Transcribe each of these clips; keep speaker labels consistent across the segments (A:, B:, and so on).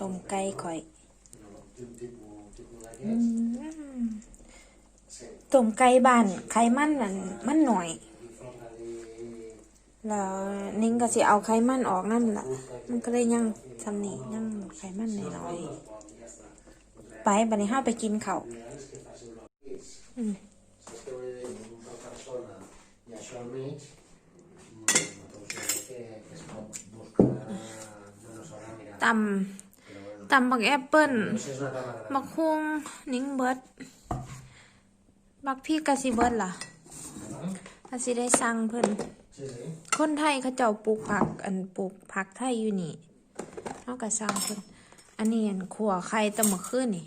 A: ต้มไก่ข่อยต้มไก่บ้านไขมันนั่นมันหน่อย แล้วนิ้งก็สิเอาไขมันออกนั่นล่ะมันก็เลยยังทำนี่ยังไขมันน้อยๆไปบัดนี้ห้าไปกินเข้า ตำตำบักแอปเปิ้ลบักฮวงนิ้งเบิร์ดบักพี่กะสิเบิร์ดล่ะกะสิได้สั่งเพิ่นคนไทยเขาเจ้าปลูกผัก อันปลูกผักไทยอยู่นี่เขาก็สั่งเพิ่นอันนี้อันขัวไข่ตะมื้อคืนนี่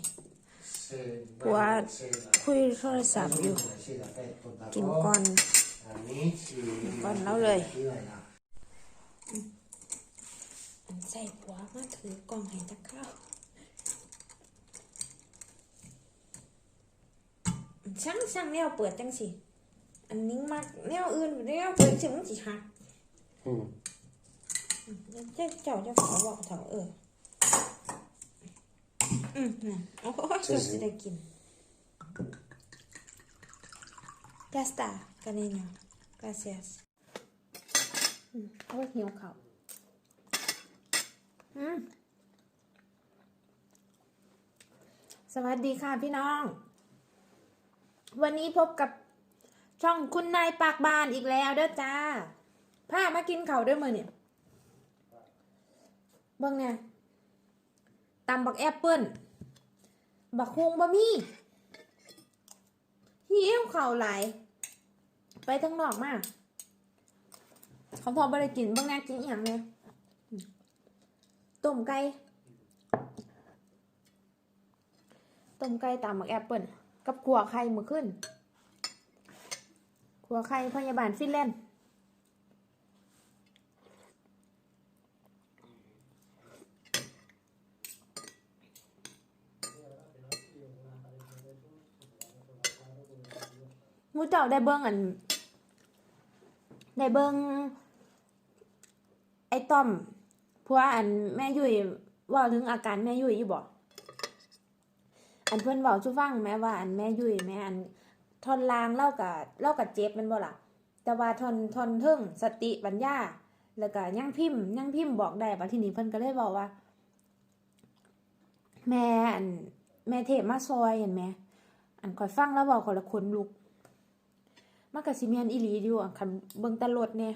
B: Sí,
A: Qua-
B: bueno, sí, la-
A: คุยโทรศัพท์อยู่
B: sí, de fet, tot de
A: กินก่อน
B: al mig i...
A: Con nấu rồi.
B: Aquí i allà.
A: อันใส่ผัวมาถือกล่องให้ตะข้าวช่างช่างแนวเปิดจังสิ อันนี้มักแนวอื่นแนวเปิดสิมันสิหัก
B: Mm.
A: เจ้าเจ้าจะขอบอกเถอะเออ อืมน่ะโอ้ย
B: ใช่
A: จะ
B: สิ
A: สิได้กิน Ya está, cariño. Gracias. อืมโอ้ยหิวข้าวอืม สวัสดีค่ะพี่น้อง วันนี้พบกับช่องคุณนายปากบานอีกแล้วเด้อจ้าพามากินเข้าด้วยมือเนี่ยเบิ่งเนี่ยตำบักแอปเปิ้ลบักฮวงบะมี่หิวเข้าวหลไปทั้งนอกมากเขาพอบ่ได้กินเบิ่งแน่กินอย่างเนี่ย ต้มไก่ต้มไก่ตำบักแอปเปิลกับขัวไข่มือขึ้นขัวไข่พยาบาลฟินแลนด์มูเจ้าได้เบิ้งอันได้เบิ้งไอ้ต้อม พราะว่าอันแม่ยุ้ยว่าถึงอาการแม่ยุ้ยอยู่บ่อันเพื่อนเว้าชูฟังแม่ว่า อันแม่ยุ้ยแม่อันทอนลางเล่ากับเล่ากับเจ็บมันบ่ล่ะ แต่ว่าทอนทอนเทิงสติปัญญาแล้วก็ยังพิมพ์ยังพิมพ์บอกได้บัดทีนี้เพิ่อนก็เลยบอกว่า แม่อันแม่เทพมาซอยเห็นไหมอันคอยฟังแล้วบอกคนละคนลุกมันก็สิแม่นอีหลีอยู่อะคันเบิงแตลดเนี่ย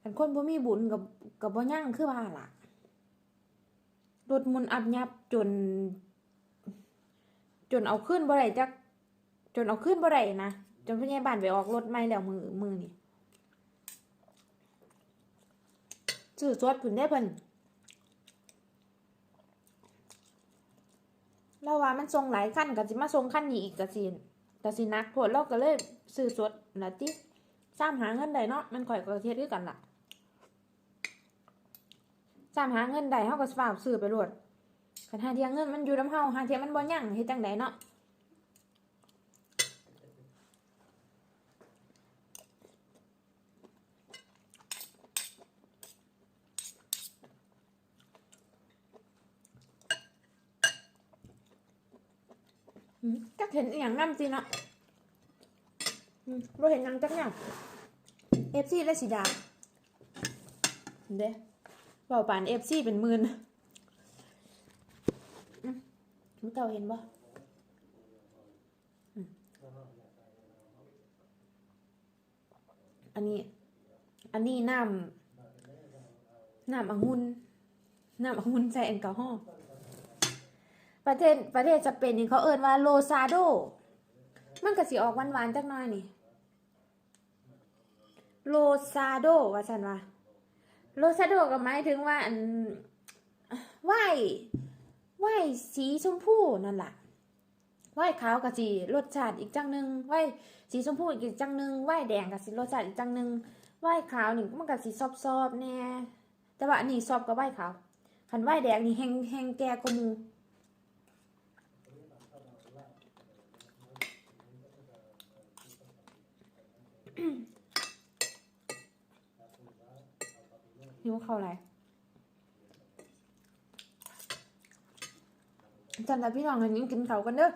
A: คันคนบ่มีบุญกับกับบ่ยั่งคือว่าล่ะรถมุนอับยับจน จนเอาขึ้นบ่ได้จักจนเอาขึ้นบ่ได้นะจนผู้ใหญ่บ้านไปออกรถใหม่แล้วมือมือนี่ซื้อสวดพุ่นได้เพิ่นเราว่ามันส่งหลายคันก็สิมาส่งคันนี้อีกก็สิก็สินักโพดเราก็เลยซื้อสดนะติซ้ำหาเงินได้เนาะมันข่อยก็เทียดคือกันล่ะ ซ้ำหาเงินได้เฮาก็ฝากซื้อไปโลดคันหาเที่ยเงินมันอยู่นำเฮาหาเที่ยมันบ่ยั่งเฮ็ดจังไดเนาะอืมจักเห็นอีหยังนสิเนาะอืมบ่เห็นยังจักอย่างเอฟซีและสีดาเด้ เบาปานเอฟซีเป็นหมื่นมมึงเก่าเห็นบ่อันนี้ อันนี้น้ำน้ำองุ่นน้ำองุ่นใส่แอลกอฮอล์ประเทศประเทศสเปนนี่เขาเอิ้นว่าโลซาโด มันก็สิออกหวานๆจักหน่อยนี่ โลซาโดว่าฉันว่า โลซาโดก็หมายถึงว่าอันไหวไหวสีชมพูนั่นแหละไหวขาวกับสีรสชาติอีกจังหนึ่งไหวสีชมพูอีกจังหนึ่งไหวแดงกับสีรสชาติอีกจังหนึ่งไหวขาวนี่มันกับสีซอบๆแน่แต่ว่าอันนี้ซอบกับไหวขาวขันไหวแดงนี่แห้งแห้งแก่กมู นิ้วเข้าอะไรจันทร์พี่น้องอันนี้กินเขากันเด้อ